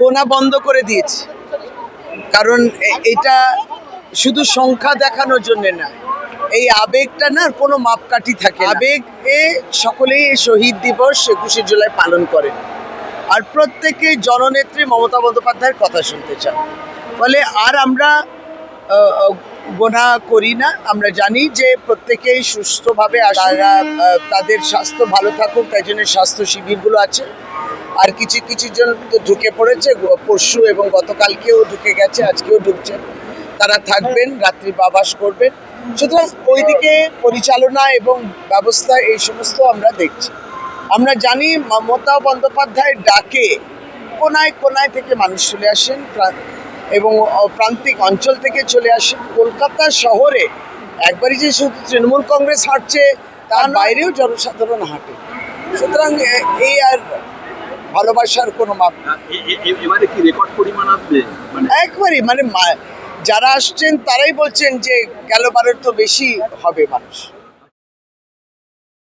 গোনা বন্ধ করে দিয়েছে। কারণ এটা শুধু সংখ্যা দেখানোর জন্য না, এই আবেগটা না কোনো মাপকাঠি থাকে আবেগ সকলেই শহীদ দিবস একুশে জুলাই পালন করেন আর প্রত্যেকে জননেত্রী মমতা বন্দ্যোপাধ্যায়ের কথা শুনতে চান ফলে আর আমরা গোনা করি না। আমরা জানি যে প্রত্যেকেই সুস্থভাবে তারা তাদের স্বাস্থ্য ভালো থাকুক, তাই জন্য স্বাস্থ্য শিবিরগুলো আছে। আর কিছু কিছু জন তো ঢুকে পড়েছে, পরশু এবং গতকালকেও ঢুকে গেছে, আজকেও ঢুকছে। তারা থাকবেন, রাত্রি বাবাস করবেন। সুতরাং ওইদিকে পরিচালনা এবং ব্যবস্থা এই সমস্ত আমরা দেখছি। আমরা জানি মমতা বন্দ্যোপাধ্যায়ের ডাকে, কোনায় কোনায় থেকে মানুষ চলে আসেন এবং প্রান্তিক অঞ্চল থেকে চলে আসে কলকাতা শহরে। একবারই যে শুধু তৃণমূল কংগ্রেস হাঁটছে তার বাইরেও জনসাধারণ হাঁটে। সুতরাং এই আর ভালোবাসার কোনো মাপ এবারে কি রেকর্ড পরিমাণ আসবে? মানে একবারই মানে যারা আসছেন তারাই বলছেন যে গেল বারের তো বেশি হবে মানুষ।